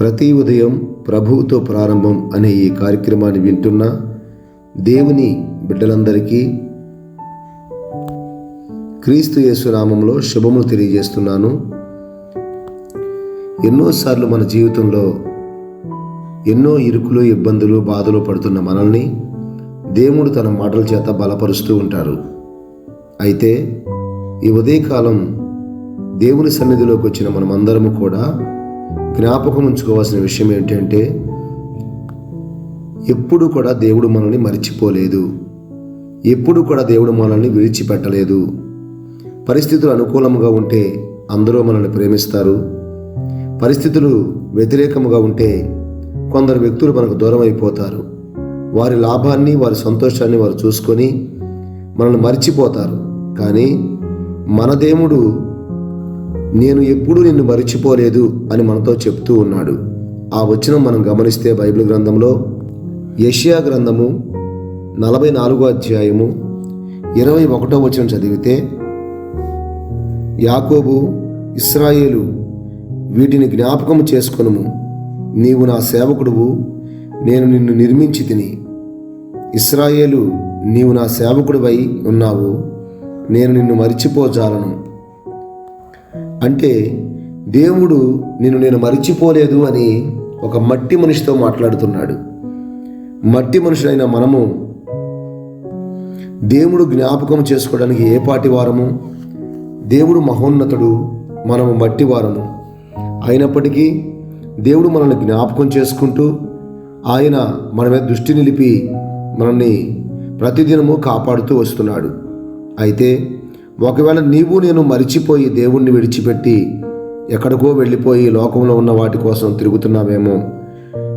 ప్రతి ఉదయం ప్రభువుతో ప్రారంభం అనే ఈ కార్యక్రమాన్ని వింటున్న దేవుని బిడ్డలందరికీ క్రీస్తు యేసునామంలో శుభములు తెలియజేస్తున్నాను. ఎన్నోసార్లు మన జీవితంలో ఎన్నో ఇరుకులు ఇబ్బందులు బాధలు పడుతున్న మనల్ని దేవుడు తన మాటల చేత బలపరుస్తూ ఉంటారు అయితే ఈ ఉదయకాలం దేవుని సన్నిధిలోకి వచ్చిన మనమందరము కూడా జ్ఞాపకం ఉంచుకోవాల్సిన విషయం ఏంటంటే ఎప్పుడు కూడా దేవుడు మనల్ని మర్చిపోలేదు. ఎప్పుడు కూడా దేవుడు మనల్ని విడిచిపెట్టలేదు. పరిస్థితులు అనుకూలంగా ఉంటే అందరూ మనల్ని ప్రేమిస్తారు. పరిస్థితులు వ్యతిరేకముగా ఉంటే కొందరు వ్యక్తులు మనకు దూరం అయిపోతారు. వారి లాభాన్ని వారి సంతోషాన్ని వారు చూసుకొని మనల్ని మర్చిపోతారు. కానీ మన దేవుడు నేను ఎప్పుడూ నిన్ను మరిచిపోలేదు అని మనతో చెప్తూ ఉన్నాడు. ఆ వచనం మనం గమనిస్తే బైబిల్ గ్రంథంలో యషియా గ్రంథము నలభై నాలుగో అధ్యాయము ఇరవై ఒకటో వచనం చదివితే యాకోబు ఇస్రాయేలు వీటిని జ్ఞాపకం చేసుకొనుము. నీవు నా సేవకుడువు నేను నిన్ను నిర్మించి తిని. ఇస్రాయేలు నీవు నా సేవకుడివై ఉన్నావు. నేను నిన్ను మరిచిపోజాలను. అంటే దేవుడు నిన్ను నేను మరిచిపోలేదు అని ఒక మట్టి మనిషితో మాట్లాడుతున్నాడు. మట్టి మనుషులైన మనము దేవుడు జ్ఞాపకం చేసుకోవడానికి ఏ పాటి వారము? దేవుడు మహోన్నతుడు మనము మట్టి వారము. అయినప్పటికీ దేవుడు మనల్ని జ్ఞాపకం చేసుకుంటూ ఆయన మన మీద దృష్టి నిలిపి మనల్ని ప్రతిదినము కాపాడుతూ వస్తున్నాడు. అయితే ఒకవేళ నీవు నేను మరిచిపోయి దేవుణ్ణి విడిచిపెట్టి ఎక్కడికో వెళ్ళిపోయి లోకంలో ఉన్న వాటి కోసం తిరుగుతున్నామేమో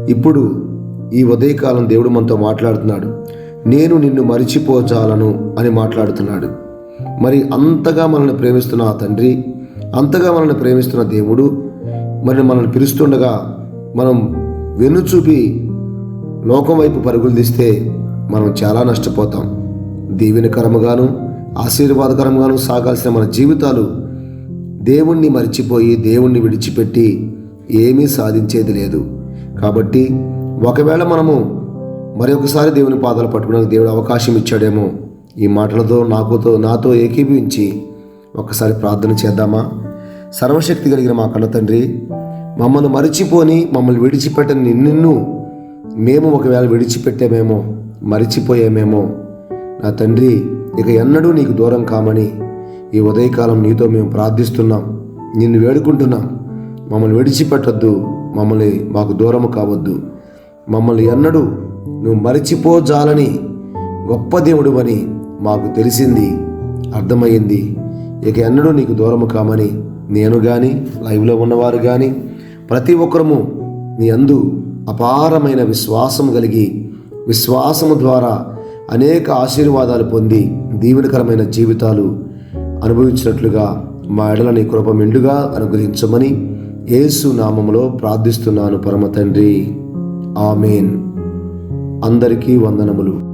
ఇప్పుడు ఈ ఉదయకాలం దేవుడు మనతో మాట్లాడుతున్నాడు. నేను నిన్ను మరిచిపోచాలను అని మాట్లాడుతున్నాడు. మరి అంతగా మనల్ని ప్రేమిస్తున్న ఆ తండ్రి అంతగా మనల్ని ప్రేమిస్తున్న దేవుడు మరి మనల్ని పిలుస్తుండగా మనం వెన్ను చూపి లోకం వైపు పరుగులు తీస్తే మనం చాలా నష్టపోతాం. దీవెనకరముగాను ఆశీర్వాదకరంగాను సాగాల్సిన మన జీవితాలు దేవుణ్ణి మర్చిపోయి దేవుణ్ణి విడిచిపెట్టి ఏమీ సాధించేది లేదు. కాబట్టి ఒకవేళ మనము మరొకసారి దేవుని పాదాలు పట్టుకోవడానికి దేవుడు అవకాశం ఇచ్చాడేమో ఈ మాటలతో నాకుతో నాతో ఏకీభవించి ఒకసారి ప్రార్థన చేద్దామా? సర్వశక్తి కలిగిన మా కన్న తండ్రి మమ్మల్ని మరిచిపోని మమ్మల్ని విడిచిపెట్టని నిన్ను మేము ఒకవేళ విడిచిపెట్టామేమో మరిచిపోయామేమో నా తండ్రి ఇక ఎన్నడూ నీకు దూరం కామని ఈ ఉదయకాలం నీతో మేము ప్రార్థిస్తున్నాం. నిన్ను వేడుకుంటున్నాం. మమ్మల్ని విడిచిపెట్టొద్దు. మమ్మల్ని మాకు దూరం కావద్దు. మమ్మల్ని ఎన్నడూ నువ్వు మరిచిపోజాలని గొప్ప దేవుడు అని మాకు తెలిసింది. అర్థమైంది ఇక ఎన్నడూ నీకు దూరము కామని నేను కానీ లైవ్లో ఉన్నవారు కానీ ప్రతి ఒక్కరము నీ అందు అపారమైన విశ్వాసం కలిగి విశ్వాసము ద్వారా అనేక ఆశీర్వాదాలు పొంది దీవెనకరమైన జీవితాలు అనుభవించినట్లుగా మా ఎడలని కృప మెండుగా అనుగ్రహించమని యేసు నామములో ప్రార్థిస్తున్నాను పరమ తండ్రి. ఆమెన్. అందరికీ వందనములు.